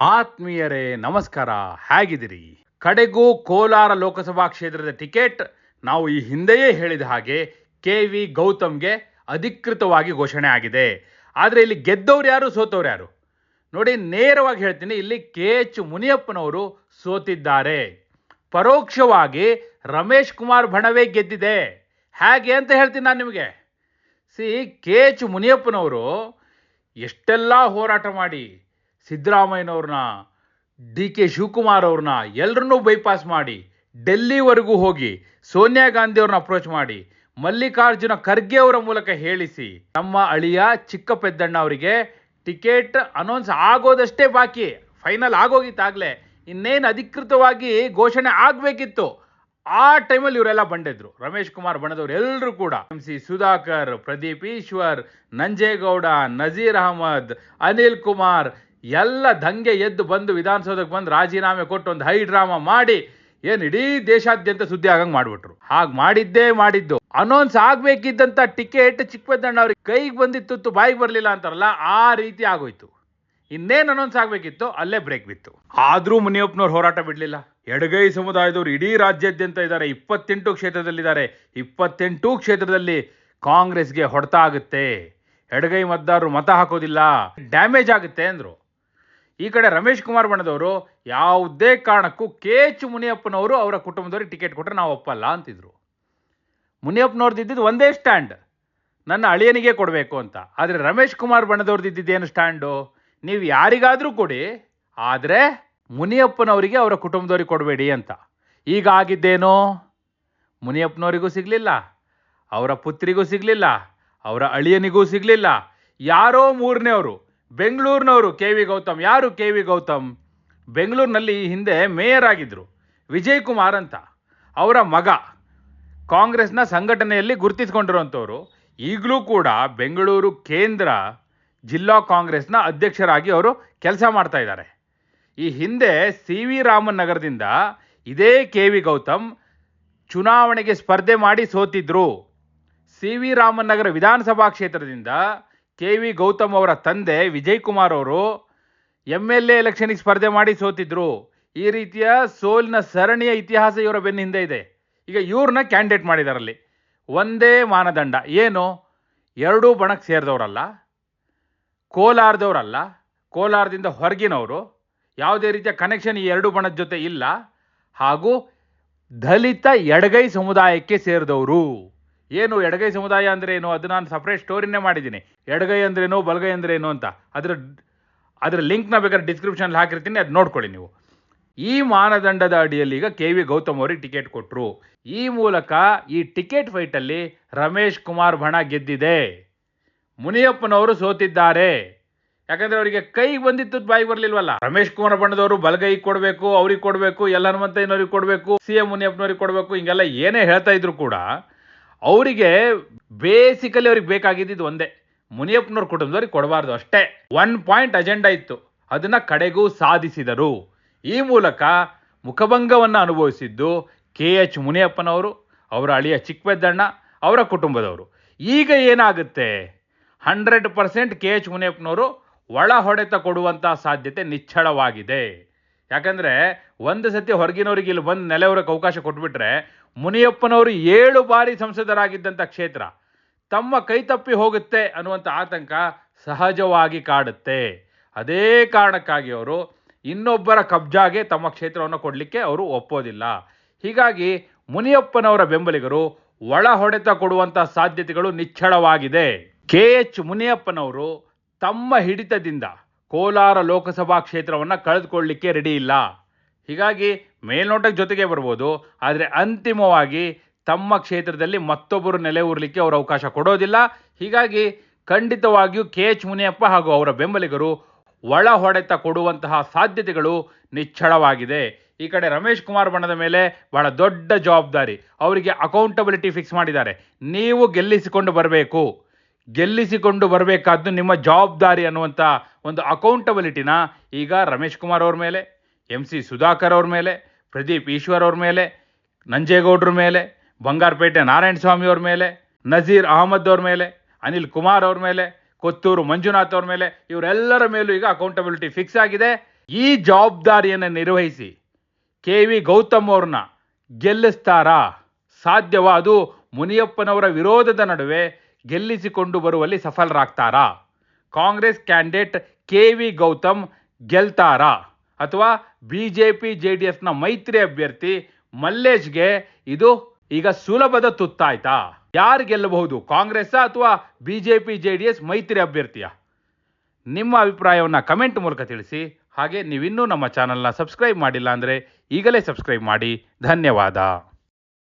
ಆತ್ಮೀಯರೇ, ನಮಸ್ಕಾರ. ಹೇಗಿದ್ದೀರಿ? ಕಡೆಗೂ ಕೋಲಾರ ಲೋಕಸಭಾ ಕ್ಷೇತ್ರದ ಟಿಕೆಟ್ ನಾವು ಈ ಹಿಂದೆಯೇ ಹೇಳಿದ ಹಾಗೆ ಕೆ ವಿ ಗೌತಮ್ಗೆ ಅಧಿಕೃತವಾಗಿ ಘೋಷಣೆ ಆಗಿದೆ. ಆದರೆ ಇಲ್ಲಿ ಗೆದ್ದವ್ರು ಯಾರು, ಸೋತವ್ರು ಯಾರು? ನೋಡಿ, ನೇರವಾಗಿ ಹೇಳ್ತೀನಿ, ಇಲ್ಲಿ ಕೆ ಎಚ್ ಮುನಿಯಪ್ಪನವರು ಸೋತಿದ್ದಾರೆ. ಪರೋಕ್ಷವಾಗಿ ರಮೇಶ್ ಕುಮಾರ್ ಬಣವೇ ಗೆದ್ದಿದೆ. ಹೇಗೆ ಅಂತ ಹೇಳ್ತೀನಿ ನಾನು ನಿಮಗೆ. ಸಿ, ಕೆ ಎಚ್ ಮುನಿಯಪ್ಪನವರು ಎಷ್ಟೆಲ್ಲ ಹೋರಾಟ ಮಾಡಿ ಸಿದ್ದರಾಮಯ್ಯನವ್ರನ್ನ ಡಿ ಕೆ ಶಿವಕುಮಾರ್ ಅವ್ರನ್ನ ಎಲ್ಲರನ್ನೂ ಬೈಪಾಸ್ ಮಾಡಿ, ಡೆಲ್ಲಿವರೆಗೂ ಹೋಗಿ ಸೋನಿಯಾ ಗಾಂಧಿ ಅವ್ರನ್ನ ಅಪ್ರೋಚ್ ಮಾಡಿ, ಮಲ್ಲಿಕಾರ್ಜುನ ಖರ್ಗೆ ಅವರ ಮೂಲಕ ಹೇಳಿಸಿ, ನಮ್ಮ ಅಳಿಯ ಚಿಕ್ಕ ಪೆದ್ದಣ್ಣ ಅವರಿಗೆ ಟಿಕೆಟ್ ಅನೌನ್ಸ್ ಆಗೋದಷ್ಟೇ ಬಾಕಿ ಫೈನಲ್ ಆಗೋಗಿತ್ತಾಗಲೇ ಇನ್ನೇನು ಅಧಿಕೃತವಾಗಿ ಘೋಷಣೆ ಆಗಬೇಕಿತ್ತು. ಆ ಟೈಮಲ್ಲಿ ಇವರೆಲ್ಲ ಬಂಡಿದ್ರು ರಮೇಶ್ ಕುಮಾರ್ ಬಣದವ್ರು ಎಲ್ಲರೂ ಕೂಡ. ಎಂ ಸಿ ಸುಧಾಕರ್, ಪ್ರದೀಪ್ ಈಶ್ವರ್, ನಂಜೇಗೌಡ, ನಜೀರ್ ಅಹಮದ್, ಅನಿಲ್ ಕುಮಾರ್ ಎಲ್ಲ ದಂಗೆ ಎದ್ದು ಬಂದು ವಿಧಾನಸೌಧಕ್ಕೆ ಬಂದು ರಾಜೀನಾಮೆ ಕೊಟ್ಟು ಒಂದು ಹೈ ಡ್ರಾಮಾ ಮಾಡಿ ಏನು ಇಡೀ ದೇಶಾದ್ಯಂತ ಸುದ್ದಿ ಆಗಂಗ್ ಮಾಡ್ಬಿಟ್ರು. ಹಾಗೆ ಮಾಡಿದ್ದೇ ಮಾಡಿದ್ದು. ಅನೌನ್ಸ್ ಆಗ್ಬೇಕಿದ್ದಂತ ಟಿಕೆಟ್ ಚಿಕ್ಕಪೆದ್ದಣ್ಣ ಅವ್ರಿಗೆ ಕೈಗೆ ಬಂದಿತ್ತು ಬಾಯಿಗೆ ಬರಲಿಲ್ಲ ಅಂತಾರಲ್ಲ, ಆ ರೀತಿ ಆಗೋಯ್ತು. ಇನ್ನೇನು ಅನೌನ್ಸ್ ಆಗಬೇಕಿತ್ತು, ಅಲ್ಲೇ ಬ್ರೇಕ್ ಬಿತ್ತು. ಆದರೂ ಮುನಿಯಪ್ಪನವ್ರು ಹೋರಾಟ ಬಿಡಲಿಲ್ಲ. ಎಡಗೈ ಸಮುದಾಯದವರು ಇಡೀ ರಾಜ್ಯಾದ್ಯಂತ ಇದ್ದಾರೆ, ಇಪ್ಪತ್ತೆಂಟು ಕ್ಷೇತ್ರದಲ್ಲಿದ್ದಾರೆ. ಇಪ್ಪತ್ತೆಂಟು ಕ್ಷೇತ್ರದಲ್ಲಿ ಕಾಂಗ್ರೆಸ್ಗೆ ಹೊಡೆತ ಆಗುತ್ತೆ. ಎಡಗೈ ಮತದಾರರು ಮತ ಹಾಕೋದಿಲ್ಲ. ಡ್ಯಾಮೇಜ್ ಆಗುತ್ತೆ ಅಂದರು. ಈ ಕಡೆ ರಮೇಶ್ ಕುಮಾರ್ ಬಣದವರು ಯಾವುದೇ ಕಾರಣಕ್ಕೂ ಕೆ ಎಚ್ ಮುನಿಯಪ್ಪನವರು ಅವರ ಕುಟುಂಬದವ್ರಿಗೆ ಟಿಕೆಟ್ ಕೊಟ್ಟರೆ ನಾವು ಒಪ್ಪಲ್ಲ ಅಂತಿದ್ರು. ಮುನಿಯಪ್ಪನವ್ರದ್ದು ಇದ್ದಿದ್ದು ಒಂದೇ ಸ್ಟ್ಯಾಂಡ್. ನನ್ನ ಅಳಿಯನಿಗೆ ಕೊಡಬೇಕು ಅಂತ. ಆದರೆ ರಮೇಶ್ ಕುಮಾರ್ ಬಣ್ಣದವ್ರದ್ದು ಇದ್ದಿದ್ದೇನು ಸ್ಟ್ಯಾಂಡು? ನೀವು ಯಾರಿಗಾದರೂ ಕೊಡಿ. ಆದರೆ ಮುನಿಯಪ್ಪನವರಿಗೆ ಅವರ ಕುಟುಂಬದವ್ರಿಗೆ ಕೊಡಬೇಡಿ ಅಂತ. ಈಗ ಆಗಿದ್ದೇನೋ? ಮುನಿಯಪ್ಪನವರಿಗೂ ಸಿಗಲಿಲ್ಲ. ಅವರ ಪುತ್ರಿಗೂ ಸಿಗಲಿಲ್ಲ. ಅವರ ಅಳಿಯನಿಗೂ ಸಿಗಲಿಲ್ಲ. ಯಾರೋ ಮೂರನೇವರು. ಬೆಂಗಳೂರಿನವರು ಕೆ ವಿ ಗೌತಮ್. ಯಾರು ಕೆ ವಿ ಗೌತಮ್? ಬೆಂಗಳೂರಿನಲ್ಲಿ ಹಿಂದೆ ಮೇಯರ್ ಆಗಿದ್ದರು ವಿಜಯ್ ಕುಮಾರ್ ಅಂತ. ಅವರ ಮಗ. ಕಾಂಗ್ರೆಸ್ನ ಸಂಘಟನೆಯಲ್ಲಿ ಗುರುತಿಸ್ಕೊಂಡಿರುವಂಥವ್ರು. ಈಗಲೂ ಕೂಡ ಬೆಂಗಳೂರು ಕೇಂದ್ರ ಜಿಲ್ಲಾ ಕಾಂಗ್ರೆಸ್ನ ಅಧ್ಯಕ್ಷರಾಗಿ ಅವರು ಕೆಲಸ ಮಾಡ್ತಾ ಇದ್ದಾರೆ. ಈ ಹಿಂದೆ ಸಿ ವಿ ರಾಮನ್ ನಗರದಿಂದ ಇದೇ ಕೆ ವಿ ಗೌತಮ್ ಚುನಾವಣೆಗೆ ಸ್ಪರ್ಧೆ ಮಾಡಿ ಸೋತಿದ್ರು. ಸಿ ವಿ ರಾಮನ್ ನಗರ ವಿಧಾನಸಭಾ ಕ್ಷೇತ್ರದಿಂದ ಕೆ ವಿ ಗೌತಮ್ ಅವರ ತಂದೆ ವಿಜಯ್ ಕುಮಾರ್ ಅವರು ಎಂ ಎಲ್ ಎ ಎಲೆಕ್ಷನಿಗೆ ಸ್ಪರ್ಧೆ ಮಾಡಿ ಸೋತಿದ್ರು. ಈ ರೀತಿಯ ಸೋಲಿನ ಸರಣಿಯ ಇತಿಹಾಸ ಇವರ ಬೆನ್ನ ಹಿಂದೆ ಇದೆ. ಈಗ ಇವ್ರನ್ನ ಕ್ಯಾಂಡಿಡೇಟ್ ಮಾಡಿದಾರಲ್ಲಿ ಒಂದೇ ಮಾನದಂಡ. ಏನು? ಎರಡೂ ಬಣಕ್ಕೆ ಸೇರಿದವರಲ್ಲ, ಕೋಲಾರದವರಲ್ಲ, ಕೋಲಾರದಿಂದ ಹೊರಗಿನವರು. ಯಾವುದೇ ರೀತಿಯ ಕನೆಕ್ಷನ್ ಈ ಎರಡು ಬಣದ ಜೊತೆ ಇಲ್ಲ. ಹಾಗೂ ದಲಿತ ಎಡಗೈ ಸಮುದಾಯಕ್ಕೆ ಸೇರಿದವರು. ಏನು ಎಡಗೈ ಸಮುದಾಯ ಅಂದ್ರೆ ಏನು ಅದು ನಾನು ಸಪ್ರೇಟ್ ಸ್ಟೋರಿನೇ ಮಾಡಿದ್ದೀನಿ. ಎಡಗೈ ಅಂದ್ರೇನು, ಬಲಗೈ ಅಂದ್ರೇನು ಅಂತ. ಅದರ ಅದರ ಲಿಂಕ್ನ ಬೇಕಾದ್ರೆ ಡಿಸ್ಕ್ರಿಪ್ಷನ್ ಹಾಕಿರ್ತೀನಿ, ಅದು ನೋಡ್ಕೊಳ್ಳಿ ನೀವು. ಈ ಮಾನದಂಡದ ಅಡಿಯಲ್ಲಿ ಈಗ ಕೆ ವಿ ಗೌತಮ್ ಅವರಿಗೆ ಟಿಕೆಟ್ ಕೊಟ್ಟರು ಈ ಮೂಲಕ ಈ ಟಿಕೆಟ್ ಫೈಟಲ್ಲಿ ರಮೇಶ್ ಕುಮಾರ್ ಬಣ ಗೆದ್ದಿದೆ. ಮುನಿಯಪ್ಪನವರು ಸೋತಿದ್ದಾರೆ. ಯಾಕಂದ್ರೆ ಅವರಿಗೆ ಕೈಗೆ ಬಂದಿತ್ತು, ಬಾಯಿಗೆ ಬರಲಿಲ್ವಲ್ಲ? ರಮೇಶ್ ಕುಮಾರ್ ಬಣ್ಣದವರು ಬಲಗೈ ಕೊಡಬೇಕು, ಅವ್ರಿಗೆ ಕೊಡಬೇಕು, ಎಲ್ಲ ಹನುಮಂತಯ್ಯನವ್ರಿಗೆ ಕೊಡಬೇಕು, ಸಿ ಎಂ ಮುನಿಯಪ್ಪನವ್ರಿಗೆ ಕೊಡಬೇಕು, ಹಿಂಗೆಲ್ಲ ಏನೇ ಹೇಳ್ತಾ ಇದ್ರು ಕೂಡ ಅವರಿಗೆ ಬೇಸಿಕಲಿ ಅವ್ರಿಗೆ ಬೇಕಾಗಿದ್ದು ಒಂದೇ. ಮುನಿಯಪ್ಪನವ್ರ ಕುಟುಂಬದವ್ರಿಗೆ ಕೊಡಬಾರ್ದು ಅಷ್ಟೇ. ಒನ್ ಪಾಯಿಂಟ್ ಅಜೆಂಡಾ ಇತ್ತು. ಅದನ್ನ ಕಡೆಗೂ ಸಾಧಿಸಿದರು. ಈ ಮೂಲಕ ಮುಖಭಂಗವನ್ನು ಅನುಭವಿಸಿದ್ದು ಕೆ ಎಚ್ ಮುನಿಯಪ್ಪನವರು, ಅವರ ಅಳಿಯ ಚಿಕ್ಕಪೆದ್ದಣ್ಣ, ಅವರ ಕುಟುಂಬದವರು. ಈಗ ಏನಾಗುತ್ತೆ? ಹಂಡ್ರೆಡ್ ಪರ್ಸೆಂಟ್ ಕೆ ಎಚ್ ಮುನಿಯಪ್ಪನವರು ಒಳ ಹೊಡೆತ ಕೊಡುವಂಥ ಸಾಧ್ಯತೆ ನಿಚ್ಚಳವಾಗಿದೆ. ಯಾಕಂದರೆ, ಒಂದು ಸತಿ ಹೊರಗಿನವರಿಗೆ ಇಲ್ಲಿ ಬಂದು ನೆಲೆಯವ್ರಿಗೆ ಅವಕಾಶ ಕೊಟ್ಬಿಟ್ರೆ ಮುನಿಯಪ್ಪನವರು ಏಳು ಬಾರಿ ಸಂಸದರಾಗಿದ್ದಂಥ ಕ್ಷೇತ್ರ. ತಮ್ಮ ಕೈತಪ್ಪಿ ಹೋಗುತ್ತೆ ಅನ್ನುವಂಥ ಆತಂಕ ಸಹಜವಾಗಿ ಕಾಡುತ್ತೆ. ಅದೇ ಕಾರಣಕ್ಕಾಗಿ ಅವರು ಇನ್ನೊಬ್ಬರ ಕಬ್ಜಾಗೆ ತಮ್ಮ ಕ್ಷೇತ್ರವನ್ನು ಕೊಡಲಿಕ್ಕೆ ಅವರು ಒಪ್ಪೋದಿಲ್ಲ. ಹೀಗಾಗಿ ಮುನಿಯಪ್ಪನವರ ಬೆಂಬಲಿಗರು ಒಳ ಹೊಡೆತ ಕೊಡುವಂಥ ಸಾಧ್ಯತೆಗಳು ನಿಚ್ಚಳವಾಗಿದೆ. ಕೆ. ಎಚ್. ಮುನಿಯಪ್ಪನವರು ತಮ್ಮ ಹಿಡಿತದಿಂದ ಕೋಲಾರ ಲೋಕಸಭಾ ಕ್ಷೇತ್ರವನ್ನು ಕಳೆದುಕೊಳ್ಳಲಿಕ್ಕೆ ರೆಡಿ ಇಲ್ಲ. ಹೀಗಾಗಿ ಮೇಲ್ನೋಟಕ್ಕೆ ಜೊತೆಗೆ ಬರ್ಬೋದು, ಆದರೆ ಅಂತಿಮವಾಗಿ ತಮ್ಮ ಕ್ಷೇತ್ರದಲ್ಲಿ ಮತ್ತೊಬ್ಬರು ನೆಲೆ ಊರಲಿಕ್ಕೆ ಅವರು ಅವಕಾಶ ಕೊಡೋದಿಲ್ಲ. ಹೀಗಾಗಿ ಖಂಡಿತವಾಗಿಯೂ ಕೆ ಎಚ್ ಮುನಿಯಪ್ಪ ಹಾಗೂ ಅವರ ಬೆಂಬಲಿಗರು ಒಳ ಹೊಡೆತ ಕೊಡುವಂತಹ ಸಾಧ್ಯತೆಗಳು ನಿಚ್ಚಳವಾಗಿದೆ. ಈ ಕಡೆ ರಮೇಶ್ ಕುಮಾರ್ ಬಣ್ಣದ ಮೇಲೆ ಬಹಳ ದೊಡ್ಡ ಜವಾಬ್ದಾರಿ. ಅವರಿಗೆ ಅಕೌಂಟಬಿಲಿಟಿ ಫಿಕ್ಸ್ ಮಾಡಿದ್ದಾರೆ. ನೀವು ಗೆಲ್ಲಿಸಿಕೊಂಡು ಬರಬೇಕು. ಗೆಲ್ಲಿಸಿಕೊಂಡು ಬರಬೇಕಾದ್ದು ನಿಮ್ಮ ಜವಾಬ್ದಾರಿ ಅನ್ನುವಂಥ ಒಂದು ಅಕೌಂಟಬಿಲಿಟಿನ ಈಗ ರಮೇಶ್ ಕುಮಾರ್ ಅವ್ರ ಮೇಲೆ. ಎಂ ಸಿ ಸುಧಾಕರ್ ಅವ್ರ ಮೇಲೆ, ಪ್ರದೀಪ್ ಈಶ್ವರ್ ಅವ್ರ ಮೇಲೆ, ನಂಜೇಗೌಡ್ರ ಮೇಲೆ, ಬಂಗಾರಪೇಟೆ ನಾರಾಯಣ ಸ್ವಾಮಿ ಅವ್ರ ಮೇಲೆ, ನಜೀರ್ ಅಹಮದ್ ಅವ್ರ ಮೇಲೆ, ಅನಿಲ್ ಕುಮಾರ್ ಅವ್ರ ಮೇಲೆ, ಕೊತ್ತೂರು ಮಂಜುನಾಥ್ ಅವ್ರ ಮೇಲೆ, ಇವರೆಲ್ಲರ ಮೇಲೂ ಈಗ ಅಕೌಂಟಬಿಲಿಟಿ ಫಿಕ್ಸ್ ಆಗಿದೆ. ಈ ಜವಾಬ್ದಾರಿಯನ್ನು ನಿರ್ವಹಿಸಿ ಕೆ ವಿ ಗೌತಮ್ ಅವ್ರನ್ನ ಗೆಲ್ಲಿಸ್ತಾರಾ? ಸಾಧ್ಯವಾ ಅದು? ಮುನಿಯಪ್ಪನವರ ವಿರೋಧದ ನಡುವೆ ಗೆಲ್ಲಿಸಿಕೊಂಡು ಬರುವಲ್ಲಿ ಸಫಲರಾಗ್ತಾರಾ? Congress candidate K V Gautam ಗೆಲ್ತಾರಾ? ಅಥವಾ B J P J D ಎಸ್ನ ಮೈತ್ರಿ ಅಭ್ಯರ್ಥಿ ಮಲ್ಲೇಶ್ಗೆ ಇದು ಈಗ ಸುಲಭದ ತುತ್ತಾಯ್ತಾ? ಯಾರು ಗೆಲ್ಲಬಹುದು ಕಾಂಗ್ರೆಸ್ ಅಥವಾ B J P J D S ಮೈತ್ರಿ ಅಭ್ಯರ್ಥಿಯ? ನಿಮ್ಮ ಅಭಿಪ್ರಾಯವನ್ನು ಕಮೆಂಟ್ ಮೂಲಕ ತಿಳಿಸಿ. ಹಾಗೆ ನೀವಿನ್ನೂ ನಮ್ಮ ಚಾನಲ್ನ ಸಬ್ಸ್ಕ್ರೈಬ್ ಮಾಡಿಲ್ಲ ಅಂದರೆ ಈಗಲೇ ಸಬ್ಸ್ಕ್ರೈಬ್ ಮಾಡಿ. ಧನ್ಯವಾದ.